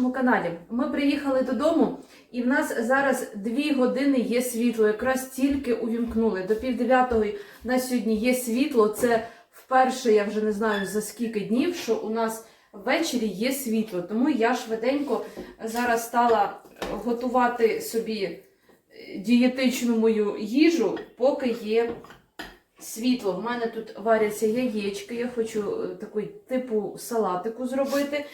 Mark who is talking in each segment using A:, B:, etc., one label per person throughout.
A: нашому каналі. Ми приїхали додому, і в нас зараз дві години є світло. Якраз тільки увімкнули. До пів на сьогодні є світло. Це вперше, я вже не знаю за скільки днів, що у нас ввечері є світло. Тому я швиденько зараз стала готувати собі е, дієтичну мою їжу, поки є світло. В мене тут варяться яєчки. Я хочу е, такий типу салатику зробити.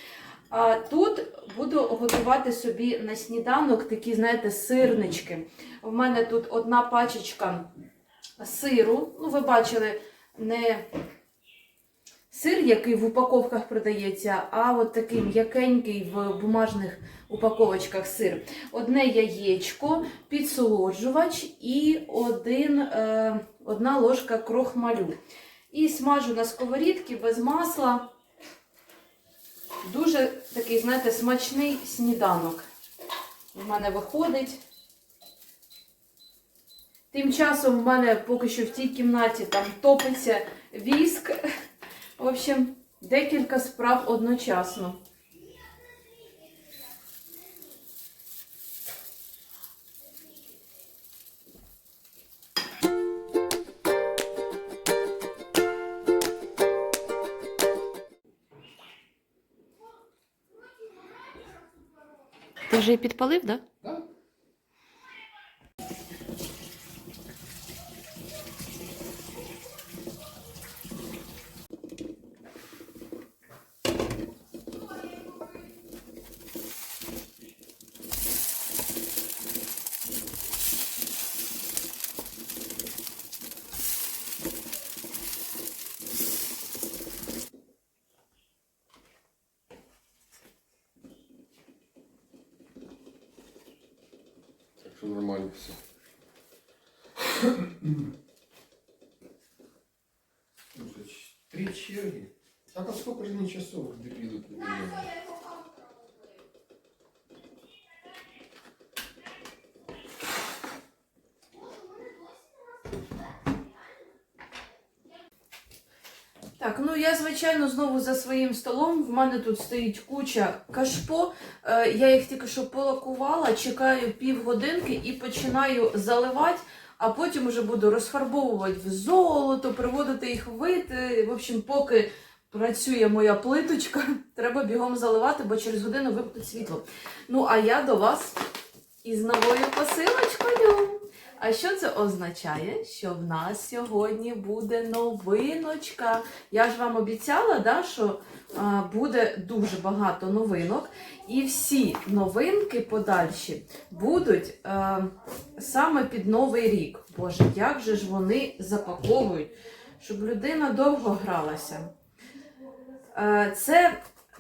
A: А тут буду готувати собі на сніданок такі, знаєте, сирнички. В мене тут одна пачечка сиру. Ну, ви бачили, не сир, який в упаковках продається, а от такий м'якенький в бумажних упаковочках сир. Одне яєчко, підсолоджувач і один, е, одна ложка крохмалю. І смажу на сковорідці без масла. Дуже такий, знаєте, смачний сніданок. В мене виходить. Тим часом в мене поки що в тій кімнаті там топиться віск. В общем, декілька справ одночасно. Вже і підпалив, так? Да?
B: Нормально все. Три черги. Так а сколько же не часов в примерно?
A: Так, ну я, звичайно, знову за своїм столом. В мене тут стоїть куча кашпо. Е, я їх тільки що полакувала, чекаю півгодинки і починаю заливати, а потім вже буду розфарбовувати в золото, приводити їх в вид. В общем, поки працює моя плиточка, треба бігом заливати, бо через годину вимкнуть світло. Ну, а я до вас із новою посилочкою. А що це означає? Що в нас сьогодні буде новиночка. Я ж вам обіцяла, да, що а, буде дуже багато новинок. І всі новинки подальші будуть а, саме під Новий рік. Боже, як же ж вони запаковують, щоб людина довго гралася. Е, Це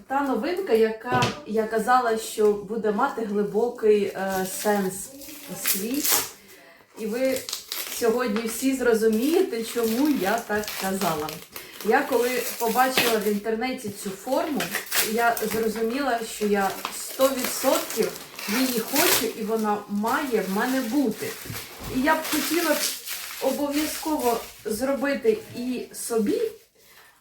A: та новинка, яка я казала, що буде мати глибокий е, сенс у світі. І ви сьогодні всі зрозумієте, чому я так казала. Я коли побачила в інтернеті цю форму, я зрозуміла, що я 100% її хочу і вона має в мене бути. І я б хотіла обов'язково зробити і собі,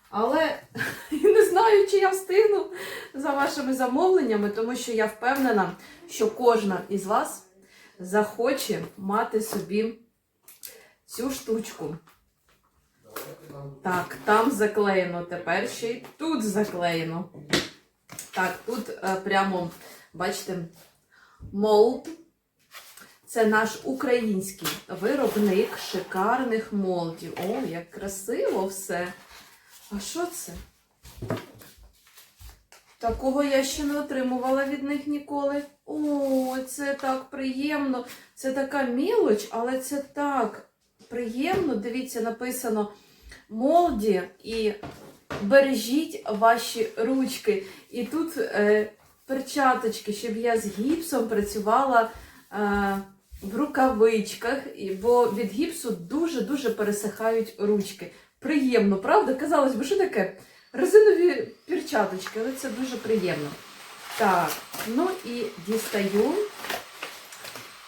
A: але не знаю, чи я встигну за вашими замовленнями, тому що я впевнена, що кожна із вас захоче мати собі цю штучку. Так, там заклеєно, тепер ще й тут заклеєно. Так, тут е, прямо, бачите, молд. Це наш український виробник шикарних молдів. О, як красиво все. А що це? Такого я ще не отримувала від них ніколи. О, це так приємно. Це така мілоч, але це так приємно. Дивіться, написано молді і бережіть ваші ручки. І тут е, перчаточки, щоб я з гіпсом працювала е, в рукавичках, бо від гіпсу дуже-дуже пересихають ручки. Приємно, правда? Казалось би, що таке? Резинові перчаточки, але це дуже приємно. Так, ну і дістаю.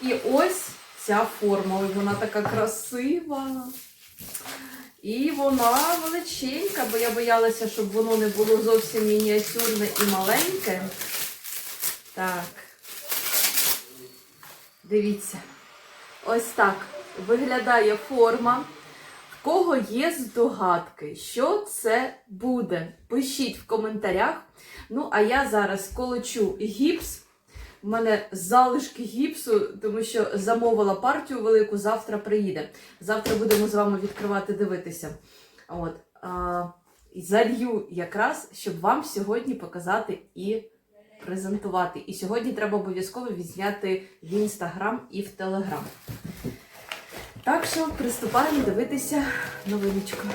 A: І ось ця форма. Вона така красива. І вона величенька, бо я боялася, щоб воно не було зовсім мініатюрне і маленьке. Так. Дивіться. Ось так виглядає форма. Кого є здогадки, що це буде? Пишіть в коментарях. Ну, а я зараз колочу гіпс. У мене залишки гіпсу, тому що замовила партію велику, завтра приїде. Завтра будемо з вами відкривати, дивитися. От. А, залью якраз, щоб вам сьогодні показати і презентувати. І сьогодні треба обов'язково відзняти в інстаграм і в телеграм. Так що приступаємо дивитися новиночку.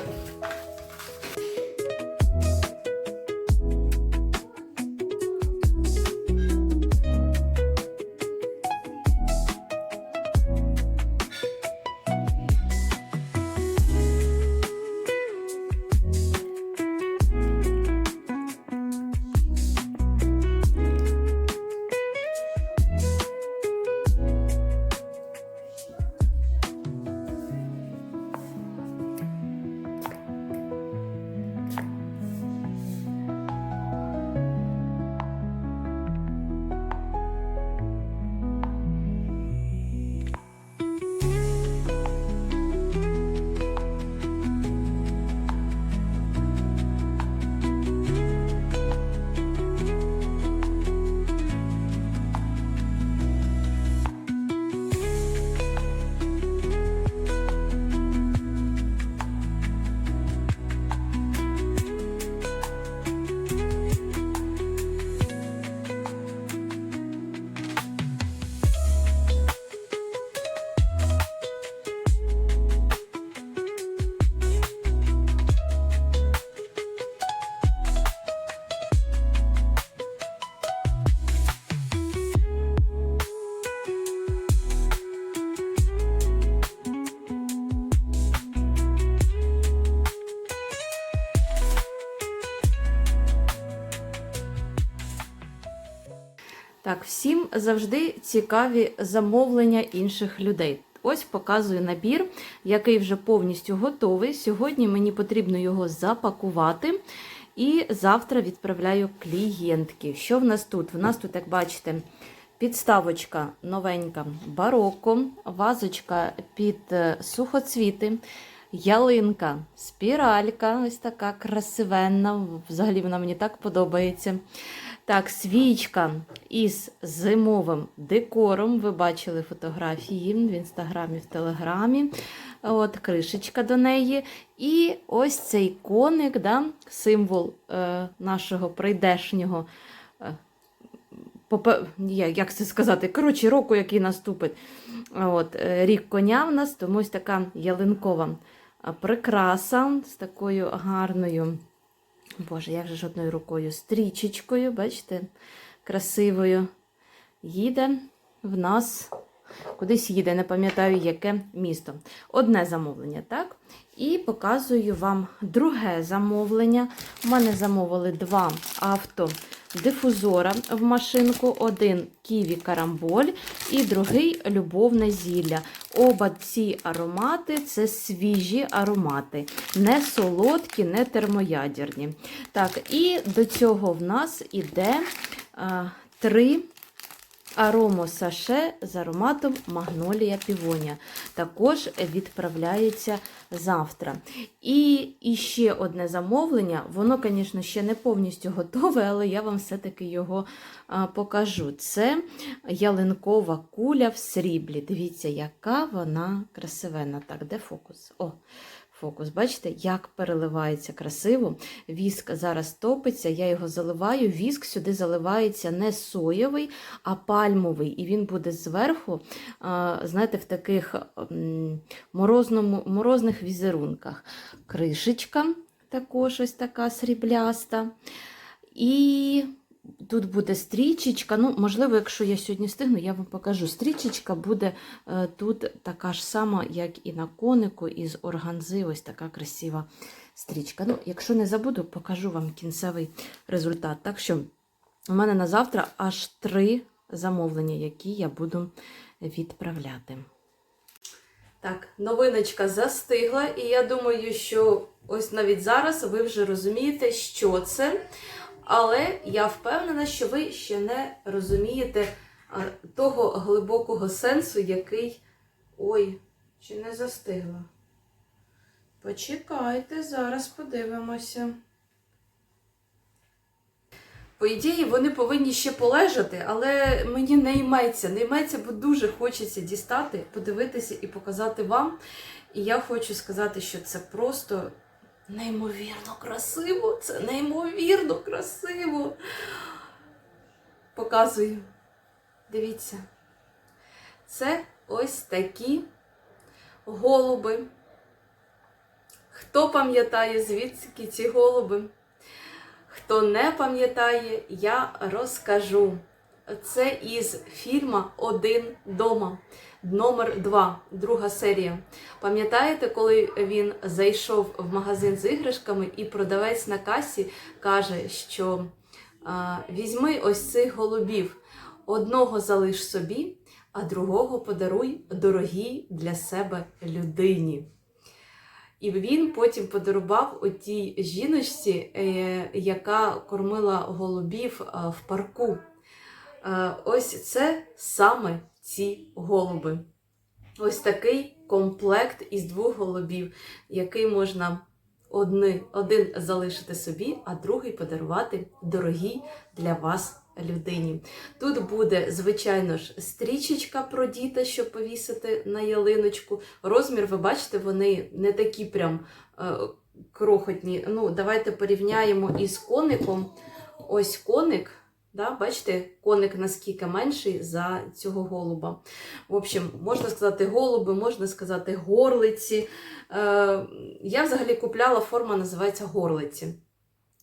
A: Так, всім завжди цікаві замовлення інших людей. Ось показую набір, який вже повністю готовий. Сьогодні мені потрібно його запакувати. І завтра відправляю клієнтки. Що в нас тут? В нас тут, як бачите, підставочка новенька бароко, вазочка під е, сухоцвіти, ялинка, спіралька, ось така красивенна. Взагалі вона мені так подобається. Так, свічка із зимовим декором. Ви бачили фотографії в інстаграмі, в телеграмі. От, кришечка до неї. І ось цей коник, да, символ е, нашого прийдешнього. Е, як це сказати? Коротше, року, який наступить. От, е, рік коня в нас, тому ось така ялинкова прикраса з такою гарною. Боже, як же ж одною рукою стрічечкою, бачите, красивою. Їде в нас кудись їде, не пам'ятаю, яке місто. Одне замовлення, так? І показую вам друге замовлення. У мене замовили два автодифузора в машинку, один ківі карамболь і другий любовне зілля. Оба ці аромати це свіжі аромати, не солодкі, не термоядерні. Так, і до цього в нас іде а, три аромосаше з ароматом Магнолія Півонія. Також відправляється завтра. І, і ще одне замовлення, воно, звісно, ще не повністю готове, але я вам все-таки його а, покажу. Це ялинкова куля в сріблі. Дивіться, яка вона красивенна. Так, де фокус? О, фокус. Бачите, як переливається красиво. Віск зараз топиться, я його заливаю. Віск сюди заливається не соєвий, а пальмовий. І він буде зверху, знаєте, в таких морозному, морозних візерунках. Кришечка також ось така срібляста. І тут буде стрічечка. Ну, можливо, якщо я сьогодні встигну, я вам покажу. Стрічечка буде е, тут така ж сама, як і на конику, із органзи. Ось така красива стрічка. Ну, якщо не забуду, покажу вам кінцевий результат. Так що у мене на завтра аж три замовлення, які я буду відправляти. Так, новиночка застигла, і я думаю, що ось навіть зараз ви вже розумієте, що це. Але я впевнена, що ви ще не розумієте того глибокого сенсу, який. Ой, чи не застигла? Почекайте, зараз подивимося. По ідеї, вони повинні ще полежати, але мені не йметься. Не йметься, бо дуже хочеться дістати, подивитися і показати вам. І я хочу сказати, що це просто неймовірно красиво. Це неймовірно красиво. Показую. Дивіться. Це ось такі голуби. Хто пам'ятає, звідки ці голуби? Хто не пам'ятає, я розкажу. Це із фільму Один дома, номер 2, друга серія. Пам'ятаєте, коли він зайшов в магазин з іграшками і продавець на касі каже, що візьми ось цих голубів, одного залиш собі, а другого подаруй дорогій для себе людині. І він потім подарував отій жіночці, е, яка кормила голубів в парку. Е, Ось це саме ці голуби. Ось такий комплект із двох голубів, який можна одни, один залишити собі, а другий подарувати дорогій для вас людині. Тут буде, звичайно ж, стрічечка продіта, щоб повісити на ялиночку. Розмір, ви бачите, вони не такі прям е, крохотні. Ну, давайте порівняємо із коником. Ось коник. Да, бачите, коник наскільки менший за цього голуба. В общем, можна сказати голуби, можна сказати горлиці. Е, я взагалі купляла, форма називається горлиці.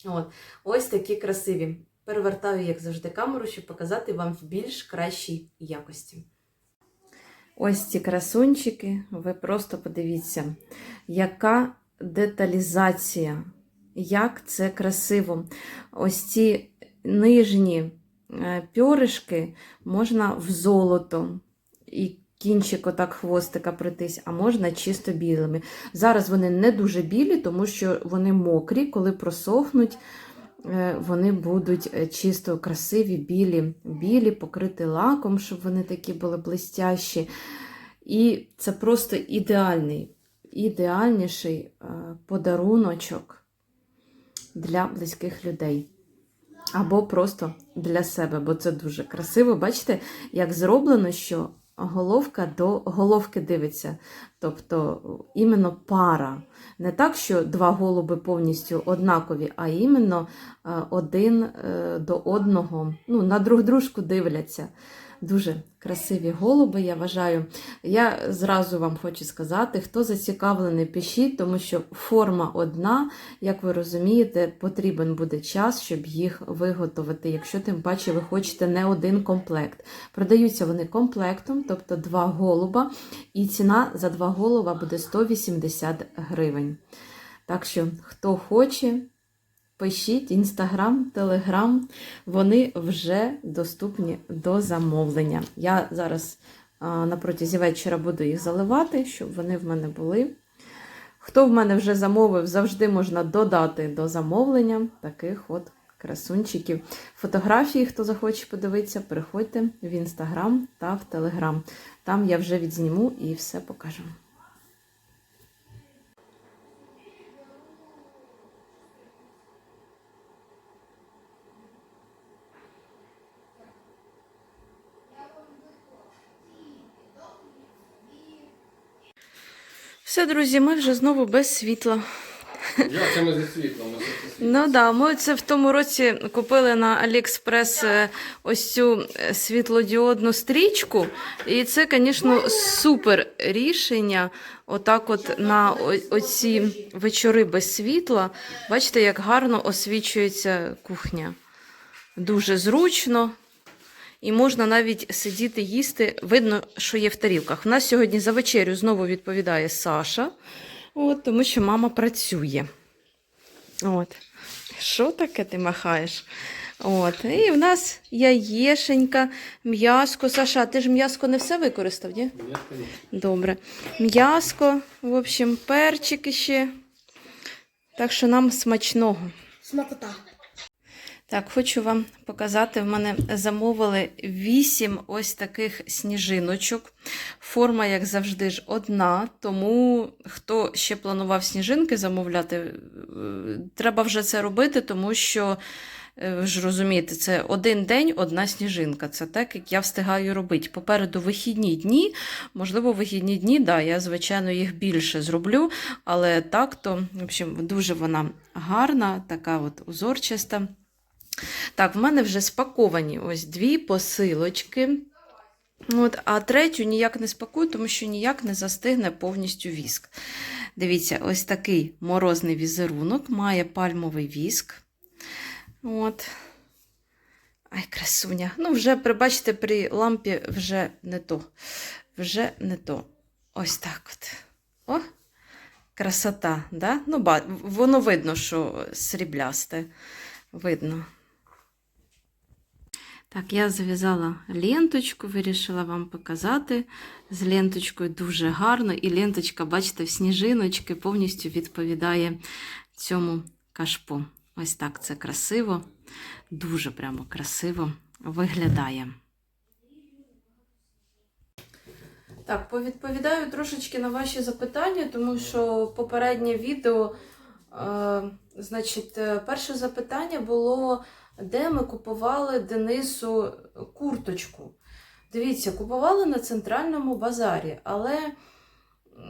A: От. Ось такі красиві. Перевертаю, як завжди, камеру, щоб показати вам в більш кращій якості. Ось ці красунчики, ви просто подивіться, яка деталізація, як це красиво. Ось ці нижні е, пьоришки можна в золото і кінчик отак хвостика притись, а можна чисто білими. Зараз вони не дуже білі, тому що вони мокрі, коли просохнуть, е, вони будуть е, чисто красиві, білі, білі, покриті лаком, щоб вони такі були блистящі. І це просто ідеальний, ідеальніший подаруночок для близьких людей. Або просто для себе, бо це дуже красиво. Бачите, як зроблено, що головка до головки дивиться. Тобто іменно пара. Не так, що два голуби повністю однакові, а іменно е, один е, до одного, ну, на друг дружку дивляться. Дуже красиві голуби, я вважаю. Я зразу вам хочу сказати, хто зацікавлений, пишіть, тому що форма одна, як ви розумієте, потрібен буде час, щоб їх виготовити, якщо тим паче ви хочете не один комплект. Продаються вони комплектом, тобто два голуба, і ціна за два голуба буде 180 гривень. Так що, хто хоче, пишіть інстаграм, телеграм, вони вже доступні до замовлення. Я зараз на протязі вечора буду їх заливати, щоб вони в мене були. Хто в мене вже замовив, завжди можна додати до замовлення таких от красунчиків. Фотографії, хто захоче подивитися, приходьте в інстаграм та в телеграм. Там я вже відзніму і все покажу. Друзі, ми вже знову без світла.
B: Це ми зі світлом. ми це зі.
A: Ну да, ми це в тому році купили на Аліекспрес е, ось цю е, світлодіодну стрічку. І це, звісно, супер рішення. Отак, от на оці вечори без світла. Бачите, як гарно освічується кухня. Дуже зручно. І можна навіть сидіти їсти. Видно, що є в тарілках. У нас сьогодні за вечерю знову відповідає Саша, от, тому що мама працює. От. Що таке ти махаєш? От. І в нас яєшенька, м'яско. Саша, ти ж м'яско не все використав, ні?
B: Ні.
A: Добре. М'яско, в общем, перчики ще. Так що нам смачного.
C: Смакота.
A: Так, хочу вам показати. В мене замовили 8 ось таких сніжиночок. Форма, як завжди, ж одна. Тому хто ще планував сніжинки замовляти, е, треба вже це робити, тому що. е, Ви ж розумієте, це один день, одна сніжинка. Це так, як я встигаю робити. Попереду вихідні дні. Можливо, вихідні дні, да, я, звичайно, їх більше зроблю, але так то, в общем, дуже вона гарна, така от узорчаста. Так, в мене вже спаковані ось дві посилочки. От, а третю ніяк не спакую, тому що ніяк не застигне повністю віск. Дивіться, ось такий морозний візерунок, має пальмовий віск. От. Ай, красуня. Ну, вже, прибачте, при лампі вже не то. Вже не то. Ось так от. О, красота, да? Ну, воно видно, що сріблясте. Видно. Так, я зав'язала ленточку, вирішила вам показати. З ленточкою дуже гарно, і ленточка, бачите, в сніжиночки повністю відповідає цьому кашпо. Ось так це красиво, дуже прямо красиво виглядає. Так, повідповідаю трошечки на ваші запитання, тому що попереднє відео, е, значить, е, перше запитання було, де ми купували Денису курточку. Дивіться, купували на центральному базарі, але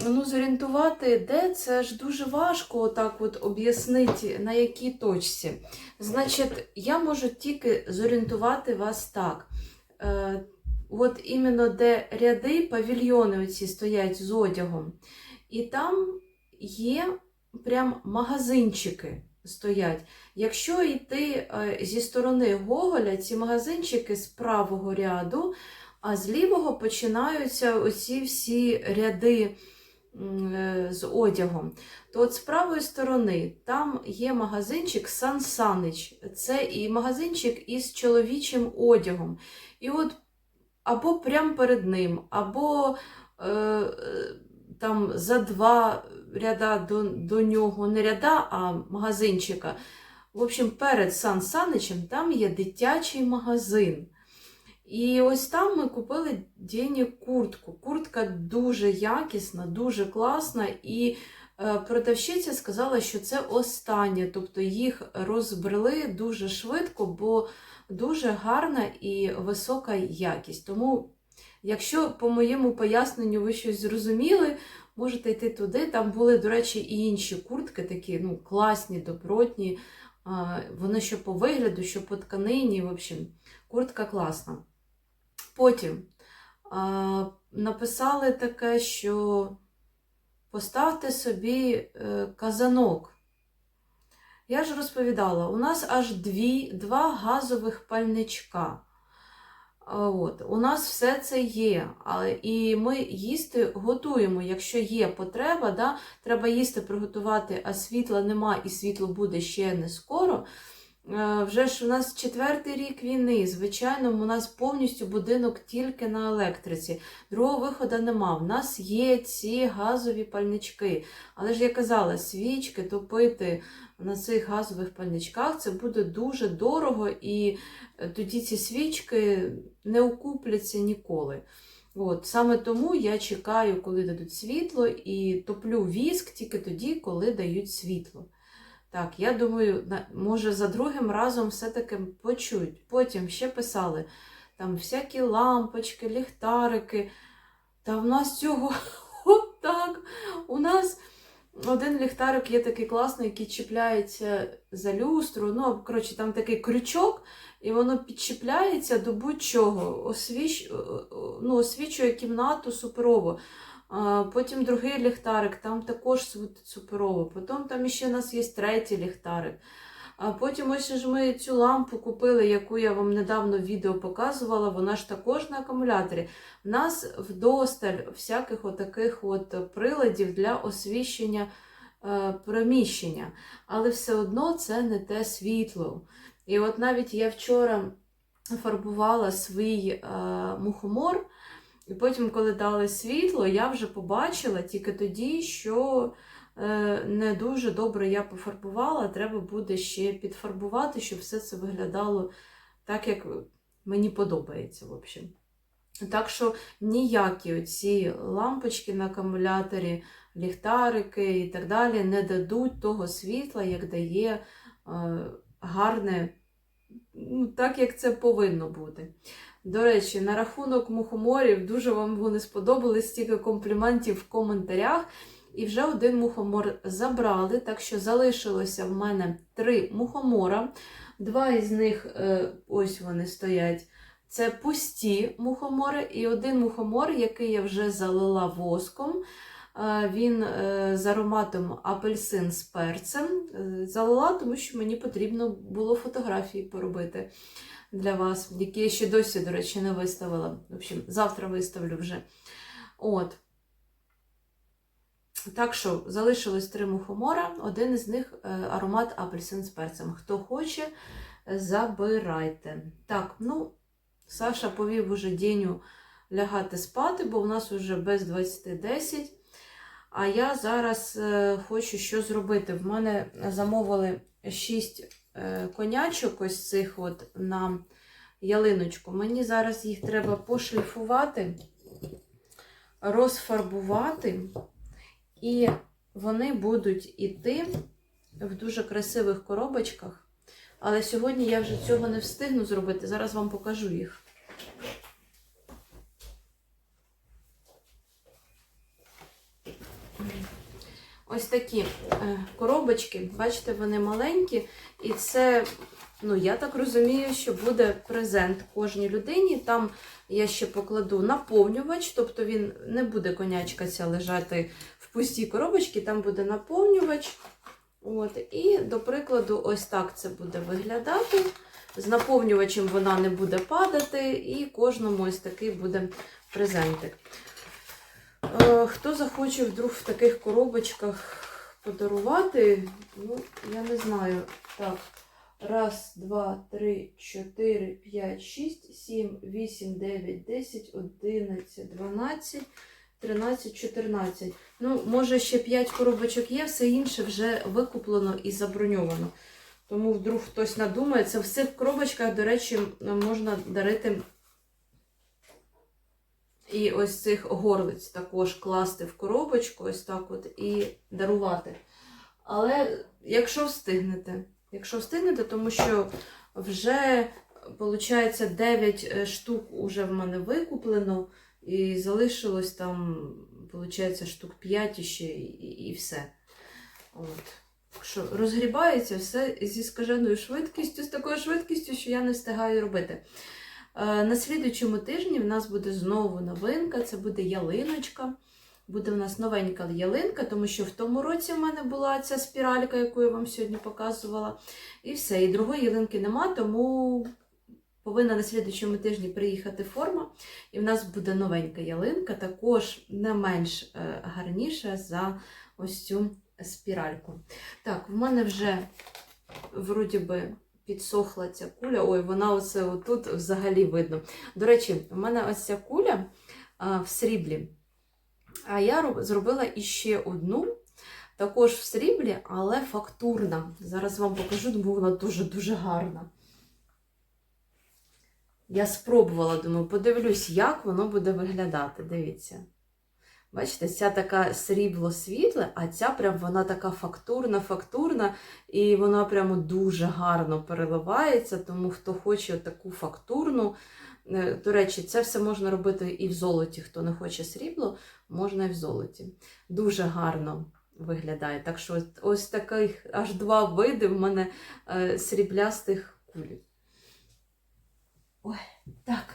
A: ну, зорієнтувати, де це ж дуже важко отак от об'яснити, на якій точці. Значить, я можу тільки зорієнтувати вас так. Е, От іменно де ряди, павільйони оці стоять з одягом, і там є прям магазинчики стоять. Якщо йти е, зі сторони Гоголя, ці магазинчики з правого ряду, а з лівого починаються оці всі ряди е, з одягом. То от з правої сторони там є магазинчик Сан Санич. Це і магазинчик із чоловічим одягом. І от або прямо перед ним, або е, е, там за два ряда до, до нього, не ряда, а магазинчика. В общем, перед Сан Саничем там є дитячий магазин. І ось там ми купили Дені куртку. Куртка дуже якісна, дуже класна. І е, продавщиця сказала, що це останнє. Тобто їх розбрели дуже швидко, бо дуже гарна і висока якість. Тому, якщо по моєму поясненню ви щось зрозуміли, можете йти туди. Там були, до речі, і інші куртки, такі ну, класні, добротні. Вони що по вигляду, що по тканині. В общем, куртка класна. Потім написали таке, що поставте собі е, казанок. Я ж розповідала, у нас аж дві, два газових пальничка. От, у нас все це є. І ми їсти готуємо. Якщо є потреба, да, треба їсти приготувати, а світла нема, і світло буде ще не скоро. Е, Вже ж у нас четвертий рік війни. Звичайно, у нас повністю будинок тільки на електриці. Другого виходу нема. У нас є ці газові пальнички. Але ж я казала, свічки топити на цих газових пальничках це буде дуже дорого, і е, тоді ці свічки не окупляться ніколи. От, саме тому я чекаю, коли дадуть світло, і топлю віск тільки тоді, коли дають світло. Так, я думаю, може за другим разом все-таки почують. Потім ще писали там всякі лампочки, ліхтарики. Та в нас цього отак. У нас один ліхтарик є такий класний, який чіпляється за люстру. Ну, коротше, там такий крючок, і воно підчіпляється до будь-чого. Освіч... Ну, освічує кімнату суперово. Потім другий ліхтарик, там також суперово. Потім там ще у нас є третій ліхтарик. А потім ось ж ми цю лампу купили, яку я вам недавно в відео показувала. Вона ж також на акумуляторі. В нас вдосталь всяких отаких от приладів для освіщення е, приміщення. Але все одно це не те світло. І от навіть я вчора фарбувала свій е, мухомор. І потім, коли дали світло, я вже побачила тільки тоді, що е, не дуже добре я пофарбувала. Треба буде ще підфарбувати, щоб все це виглядало так, як мені подобається. В общем. Так що ніякі оці лампочки на акумуляторі, ліхтарики і так далі не дадуть того світла, як дає е, гарне, ну, так як це повинно бути. До речі, на рахунок мухоморів дуже вам вони сподобались стільки компліментів в коментарях. І вже один мухомор забрали, так що залишилося в мене три мухомора. Два із них, е, ось вони стоять. Це пусті мухомори, і один мухомор, який я вже залила воском. Е, Він е, з ароматом апельсин з перцем. Е, Залила, тому що мені потрібно було фотографії поробити для вас, які я ще досі, до речі, не виставила. В общем, завтра виставлю вже. От. Так що залишилось три мухомора, один із них аромат апельсин з перцем. Хто хоче, забирайте. Так, ну, Саша повів уже Діню лягати спати, бо в нас вже без 20.10. А я зараз е, хочу що зробити. В мене замовили 6 е, конячок ось цих от на ялиночку. Мені зараз їх треба пошліфувати, розфарбувати, і вони будуть іти в дуже красивих коробочках. Але сьогодні я вже цього не встигну зробити. Зараз вам покажу їх. Ось такі е, коробочки, бачите, вони маленькі, і це, ну, я так розумію, що буде презент кожній людині. Там я ще покладу наповнювач, тобто він не буде конячка ця лежати в пустій коробочці, там буде наповнювач. От, і, до прикладу, ось так це буде виглядати. З наповнювачем вона не буде падати, і кожному ось такий буде презентик. Е, Хто захоче вдруг в таких коробочках подарувати, ну, я не знаю. Так, раз, два, три, чотири, п'ять, шість, сім, вісім, дев'ять, десять, одинадцять, дванадцять, тринадцять, чотирнадцять. Ну, може, ще 5 коробочок є, все інше вже викуплено і заброньовано. Тому вдруг хтось надумає. Це в цих коробочках, до речі, можна дарити і ось цих горлиць також класти в коробочку, ось так от, і дарувати. Але якщо встигнете, якщо встигнете, тому що вже, виходить, 9 штук уже в мене викуплено, і залишилось там, виходить, штук 5 ще і, і все. От. Що розгрібається все зі скаженою швидкістю, з такою швидкістю, що я не встигаю робити. Е, На слідуючому тижні в нас буде знову новинка, це буде ялиночка. Буде в нас новенька ялинка, тому що в тому році в мене була ця спіралька, яку я вам сьогодні показувала. І все. І другої ялинки нема, тому повинна на слідуючому тижні приїхати форма. І в нас буде новенька ялинка, також не менш е, гарніша за ось цю спіральку. Так, в мене вже вроді би підсохла ця куля. Ой, вона оце отут взагалі видно. До речі, в мене ось ця куля а, в сріблі. А я зробила іще одну, також в сріблі, але фактурна. Зараз вам покажу, бо вона дуже-дуже гарна. Я спробувала, думаю, подивлюсь, як воно буде виглядати. Дивіться. Бачите, ця така срібло світле, а ця прям вона така фактурна, фактурна, і вона прямо дуже гарно переливається. Тому хто хоче таку фактурну. е, До речі, це все можна робити і в золоті. Хто не хоче срібло, можна і в золоті. Дуже гарно виглядає. Так що ось таких аж два види в мене е, сріблястих кулів. Ой, так.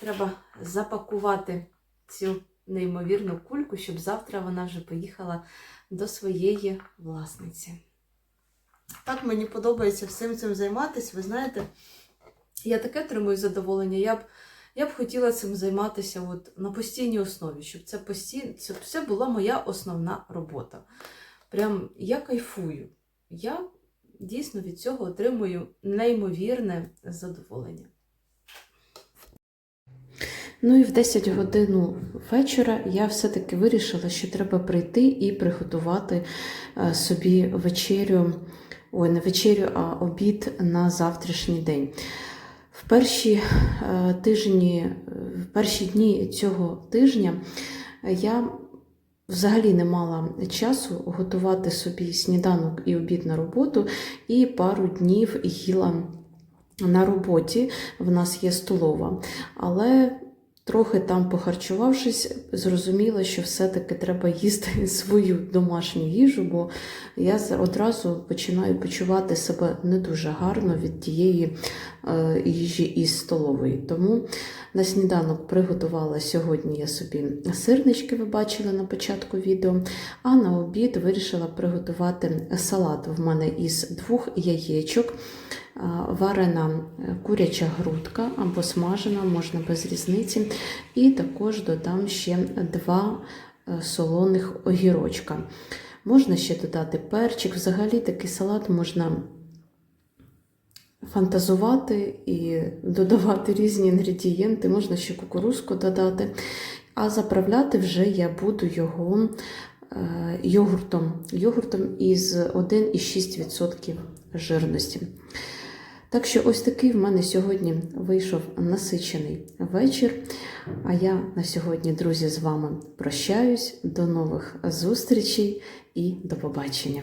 A: Треба запакувати цю неймовірну кульку, щоб завтра вона вже поїхала до своєї власниці. Так мені подобається всім цим займатися. Ви знаєте, я таке отримую задоволення. Я б, я б хотіла цим займатися от на постійній основі, щоб це постійно, це, це була моя основна робота. Прям я кайфую. Я дійсно від цього отримую неймовірне задоволення. Ну і в 10 годину вечора я все-таки вирішила, що треба прийти і приготувати е, собі вечерю, ой, не вечерю, а обід на завтрашній день. В перші е, тижні, е, в перші дні цього тижня я взагалі не мала часу готувати собі сніданок і обід на роботу, і пару днів їла на роботі. В нас є столова. Але трохи там похарчувавшись, зрозуміла, що все-таки треба їсти свою домашню їжу, бо я одразу починаю почувати себе не дуже гарно від тієї е, їжі із столової. Тому на сніданок приготувала сьогодні я собі сирнички, ви бачили на початку відео. А на обід вирішила приготувати салат в мене із двох яєчок, варена е, куряча грудка або смажена, можна без різниці. І також додам ще два е, солоних огірочка. Можна ще додати перчик. Взагалі такий салат можна фантазувати і додавати різні інгредієнти, можна ще кукурузку додати. А заправляти вже я буду його е, йогуртом, йогуртом із 1,6% жирності. Так що ось такий в мене сьогодні вийшов насичений вечір. А я на сьогодні, друзі, з вами прощаюсь. До нових зустрічей і до побачення.